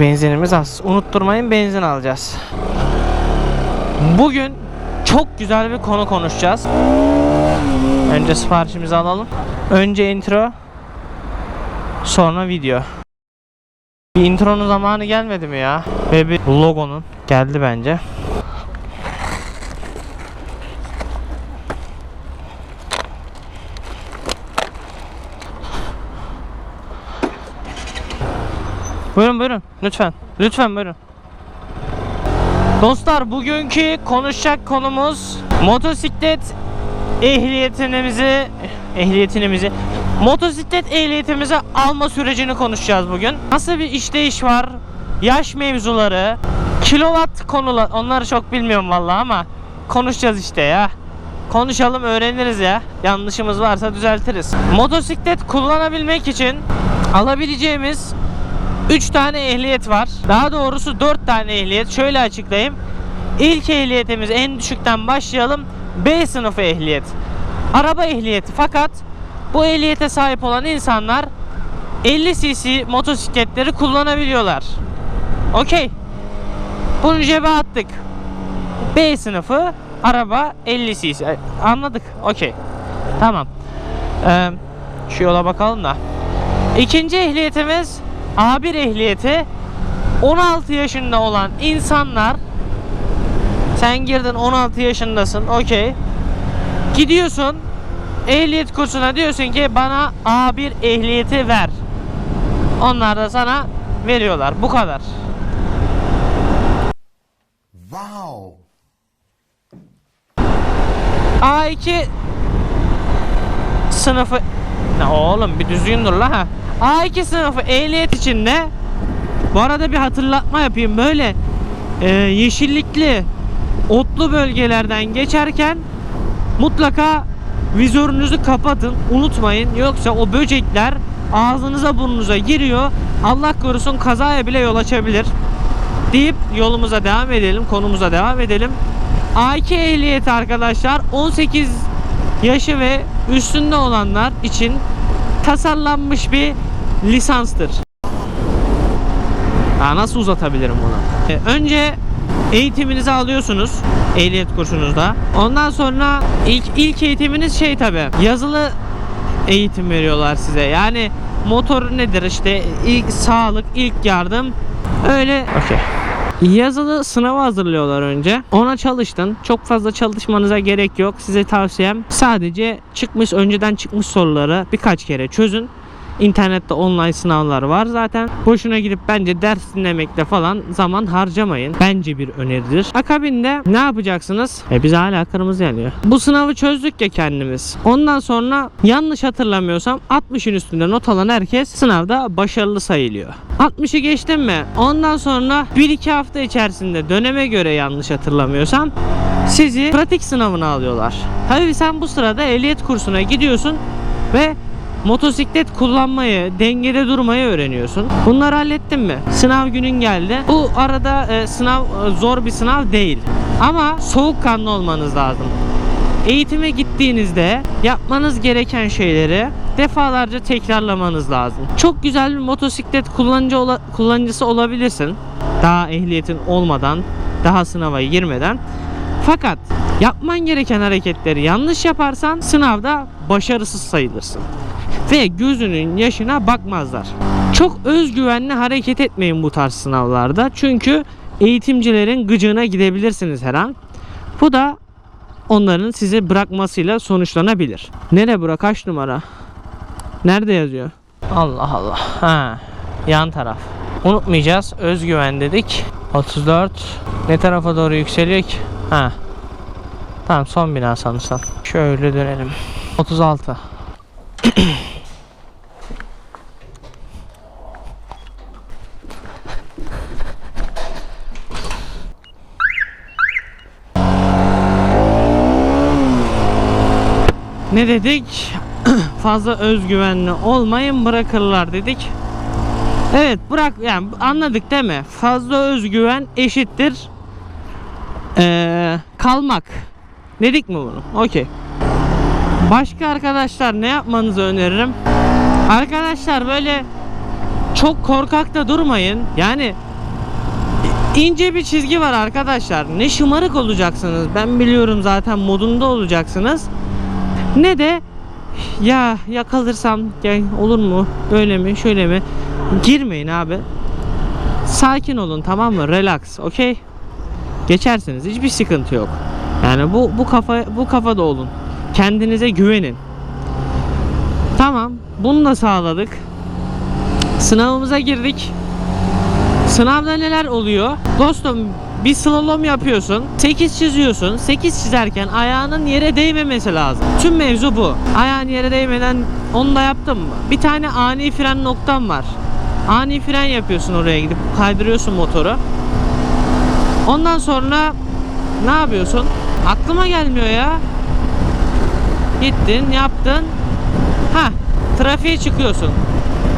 Benzinimiz az. Unutturmayın benzin alacağız. Bugün çok güzel bir konu konuşacağız. Önce siparişimizi alalım. Önce intro. Sonra video. Bir intronun zamanı gelmedi mi ya? Ve bir logonun geldi bence. Buyurun buyurun lütfen. Lütfen buyurun. Dostlar bugünkü konuşacak konumuz motosiklet ehliyetimizi ehliyetimizi motosiklet ehliyetimizi alma sürecini konuşacağız bugün. Nasıl bir işleyiş var? Yaş mevzuları, kilowatt konular onları çok bilmiyorum vallahi ama konuşacağız işte ya. Konuşalım öğreniriz ya. Yanlışımız varsa düzeltiriz. Motosiklet kullanabilmek için alabileceğimiz 3 tane ehliyet var. Daha doğrusu 4 tane ehliyet. Şöyle açıklayayım. İlk ehliyetimiz en düşükten başlayalım. B sınıfı ehliyet. Araba ehliyeti fakat bu ehliyete sahip olan insanlar 50 cc motosikletleri kullanabiliyorlar. Okey. Bunu cebe attık. B sınıfı araba 50 cc. Anladık. Okey. Tamam. Ee, şu yola bakalım da. İkinci ehliyetimiz A1 ehliyeti 16 yaşında olan insanlar sen girdin 16 yaşındasın okey. Gidiyorsun ehliyet kursuna diyorsun ki bana A1 ehliyeti ver. Onlar da sana veriyorlar bu kadar. Wow. A2 sınıfı ne oğlum bir düzgün dur la ha. A2 sınıfı ehliyet içinde. Bu arada bir hatırlatma yapayım. Böyle e, yeşillikli otlu bölgelerden geçerken mutlaka vizörünüzü kapatın unutmayın. Yoksa o böcekler ağzınıza burnunuza giriyor. Allah korusun kazaya bile yol açabilir deyip yolumuza devam edelim konumuza devam edelim. A2 ehliyeti arkadaşlar 18 yaşı ve üstünde olanlar için tasarlanmış bir lisanstır. Ha, nasıl uzatabilirim bunu? Ee, önce eğitiminizi alıyorsunuz ehliyet kursunuzda. Ondan sonra ilk ilk eğitiminiz şey tabi yazılı eğitim veriyorlar size. Yani motor nedir işte ilk sağlık, ilk yardım öyle. Okey. Yazılı sınava hazırlıyorlar önce. Ona çalıştın. Çok fazla çalışmanıza gerek yok. Size tavsiyem sadece çıkmış önceden çıkmış soruları birkaç kere çözün. İnternette online sınavlar var zaten. Boşuna gidip bence ders dinlemekle falan zaman harcamayın. Bence bir öneridir. Akabinde ne yapacaksınız? E biz hala kırmızı yanıyor. Bu sınavı çözdük ya kendimiz. Ondan sonra yanlış hatırlamıyorsam 60'ın üstünde not alan herkes sınavda başarılı sayılıyor. 60'ı geçtin mi? Ondan sonra 1-2 hafta içerisinde döneme göre yanlış hatırlamıyorsam sizi pratik sınavına alıyorlar. Tabii sen bu sırada ehliyet kursuna gidiyorsun ve motosiklet kullanmayı, dengede durmayı öğreniyorsun. Bunları hallettin mi? Sınav günün geldi. Bu arada e, sınav e, zor bir sınav değil. Ama soğukkanlı olmanız lazım. Eğitime gittiğinizde yapmanız gereken şeyleri defalarca tekrarlamanız lazım. Çok güzel bir motosiklet kullanıcı ola- kullanıcısı olabilirsin. Daha ehliyetin olmadan, daha sınava girmeden. Fakat yapman gereken hareketleri yanlış yaparsan sınavda başarısız sayılırsın. Ve gözünün yaşına bakmazlar. Çok özgüvenli hareket etmeyin bu tarz sınavlarda. Çünkü eğitimcilerin gıcığına gidebilirsiniz her an. Bu da onların sizi bırakmasıyla sonuçlanabilir. Nere bura kaç numara? Nerede yazıyor? Allah Allah. Ha, yan taraf. Unutmayacağız. Özgüven dedik. 34. Ne tarafa doğru yükseliyor ki? Ha. Tamam son bina sanırsam. Şöyle dönelim. 36. Ne dedik? Fazla özgüvenli olmayın bırakırlar dedik. Evet bırak yani anladık değil mi? Fazla özgüven eşittir ee, kalmak. Dedik mi bunu? Okey. Başka arkadaşlar ne yapmanızı öneririm? Arkadaşlar böyle çok korkak da durmayın. Yani ince bir çizgi var arkadaşlar. Ne şımarık olacaksınız. Ben biliyorum zaten modunda olacaksınız. Ne de ya yakalırsam ya olur mu? Böyle mi? Şöyle mi? Girmeyin abi. Sakin olun tamam mı? Relax, okey? Geçersiniz. Hiçbir sıkıntı yok. Yani bu bu kafa bu kafada olun. Kendinize güvenin. Tamam. Bunu da sağladık. Sınavımıza girdik. Sınavda neler oluyor? Dostum bir slalom yapıyorsun. 8 çiziyorsun. 8 çizerken ayağının yere değmemesi lazım. Tüm mevzu bu. Ayağın yere değmeden onu da yaptın mı? Bir tane ani fren noktam var. Ani fren yapıyorsun oraya gidip kaydırıyorsun motoru. Ondan sonra ne yapıyorsun? Aklıma gelmiyor ya. Gittin, yaptın. Ha, trafiğe çıkıyorsun.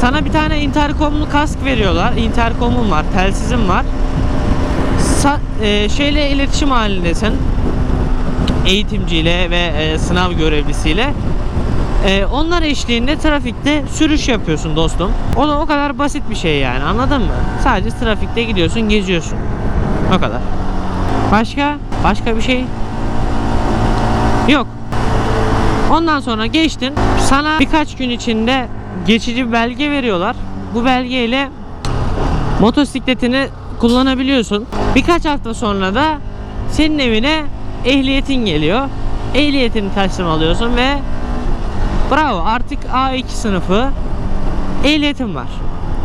Sana bir tane interkomlu kask veriyorlar. Interkomun var, telsizin var. Sa- e, şeyle iletişim halindesin. Eğitimciyle ve e, sınav görevlisiyle. E, onlar eşliğinde trafikte sürüş yapıyorsun dostum. O da o kadar basit bir şey yani anladın mı? Sadece trafikte gidiyorsun, geziyorsun. O kadar. Başka? Başka bir şey? Yok. Ondan sonra geçtin. Sana birkaç gün içinde geçici bir belge veriyorlar. Bu belgeyle motosikletini kullanabiliyorsun. Birkaç hafta sonra da senin evine ehliyetin geliyor. Ehliyetini teslim alıyorsun ve bravo artık A2 sınıfı ehliyetin var.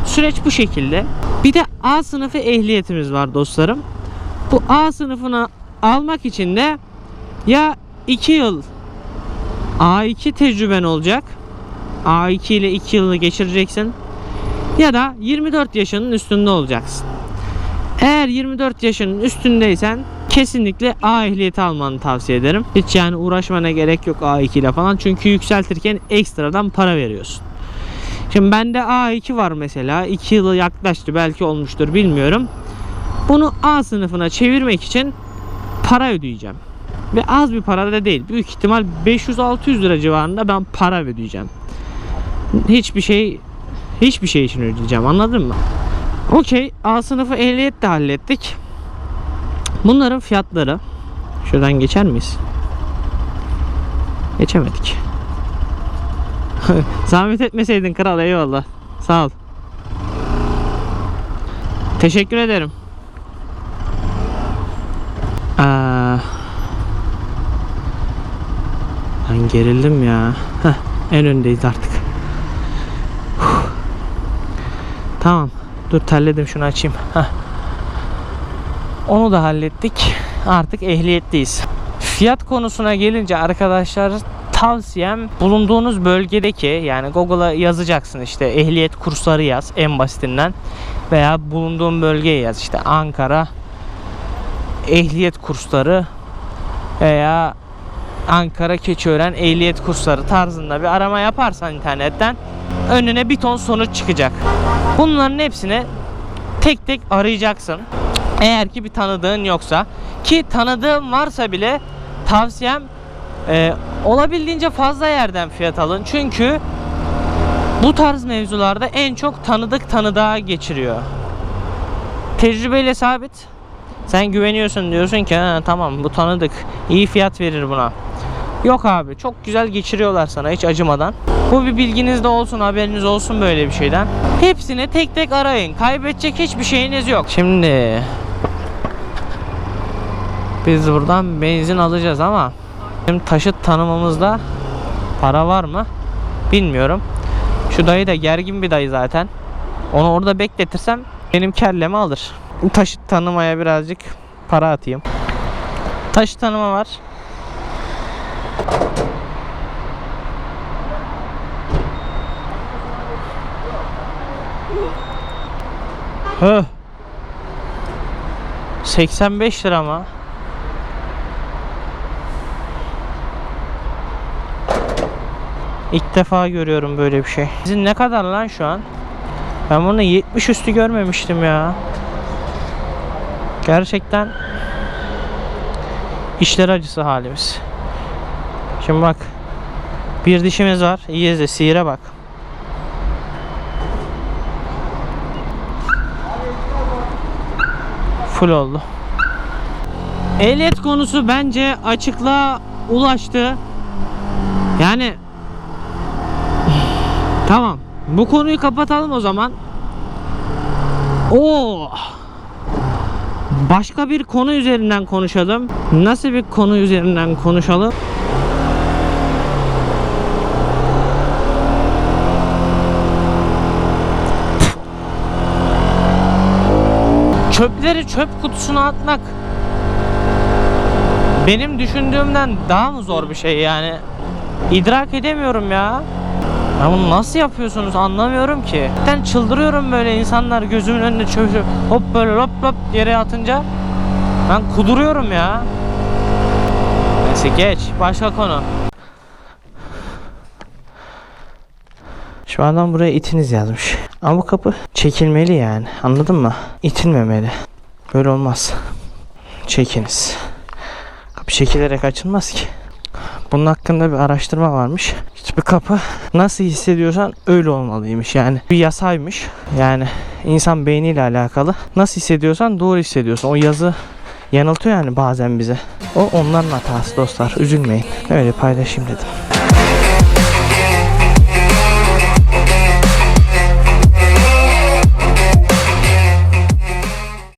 Süreç bu şekilde. Bir de A sınıfı ehliyetimiz var dostlarım. Bu A sınıfını almak için de ya 2 yıl A2 tecrüben olacak. A2 ile 2 yılı geçireceksin. Ya da 24 yaşının üstünde olacaksın. Eğer 24 yaşının üstündeysen kesinlikle A ehliyeti almanı tavsiye ederim. Hiç yani uğraşmana gerek yok A2 ile falan. Çünkü yükseltirken ekstradan para veriyorsun. Şimdi bende A2 var mesela. 2 yılı yaklaştı belki olmuştur bilmiyorum. Bunu A sınıfına çevirmek için para ödeyeceğim. Ve az bir para da değil. Büyük ihtimal 500-600 lira civarında ben para ödeyeceğim. Hiçbir şey hiçbir şey için ödeyeceğim anladın mı? Okey A sınıfı ehliyet de hallettik. Bunların fiyatları şuradan geçer miyiz? Geçemedik. Zahmet etmeseydin kral eyvallah. Sağ ol. Teşekkür ederim. Aa, ben gerildim ya. Heh, en öndeyiz artık. Tamam. Dur terledim şunu açayım. Heh. Onu da hallettik. Artık ehliyetteyiz. Fiyat konusuna gelince arkadaşlar tavsiyem bulunduğunuz bölgedeki yani Google'a yazacaksın işte ehliyet kursları yaz en basitinden veya bulunduğun bölgeye yaz işte Ankara ehliyet kursları veya Ankara Keçiören ehliyet kursları tarzında bir arama yaparsan internetten önüne bir ton sonuç çıkacak. Bunların hepsini tek tek arayacaksın. Eğer ki bir tanıdığın yoksa ki tanıdığın varsa bile tavsiyem e, olabildiğince fazla yerden fiyat alın. Çünkü bu tarz mevzularda en çok tanıdık tanıdığa geçiriyor. Tecrübeyle sabit. Sen güveniyorsun diyorsun ki "Ha, tamam bu tanıdık iyi fiyat verir buna. Yok abi çok güzel geçiriyorlar sana hiç acımadan. Bu bir bilginizde olsun haberiniz olsun böyle bir şeyden. Hepsini tek tek arayın. Kaybedecek hiçbir şeyiniz yok. Şimdi biz buradan benzin alacağız ama Şimdi taşıt tanımımızda para var mı? Bilmiyorum. Şu dayı da gergin bir dayı zaten. Onu orada bekletirsem benim kellemi alır. Taşıt tanımaya birazcık para atayım. Taşıt tanıma var. Höh. 85 lira mı? İlk defa görüyorum böyle bir şey. Sizin ne kadar lan şu an? Ben bunu 70 üstü görmemiştim ya. Gerçekten işler acısı halimiz. Şimdi bak. Bir dişimiz var. İyi izle. Sihire bak. Full oldu. Ehliyet konusu bence açıklığa ulaştı. Yani tamam. Bu konuyu kapatalım o zaman. Oo. Başka bir konu üzerinden konuşalım. Nasıl bir konu üzerinden konuşalım? Çöpleri çöp kutusuna atmak benim düşündüğümden daha mı zor bir şey yani? İdrak edemiyorum ya. Ya bunu nasıl yapıyorsunuz anlamıyorum ki. Ben çıldırıyorum böyle insanlar gözümün önüne çöp hop böyle hop hop yere atınca. Ben kuduruyorum ya. Neyse geç başka konu. Şu adam buraya itiniz yazmış. Ama bu kapı çekilmeli yani. Anladın mı? İtilmemeli. Böyle olmaz. Çekiniz. Kapı çekilerek açılmaz ki. Bunun hakkında bir araştırma varmış. Hiçbir kapı nasıl hissediyorsan öyle olmalıymış. Yani bir yasaymış. Yani insan beyniyle alakalı. Nasıl hissediyorsan doğru hissediyorsun. O yazı yanıltıyor yani bazen bize. O onların hatası dostlar. Üzülmeyin. Öyle paylaşayım dedim.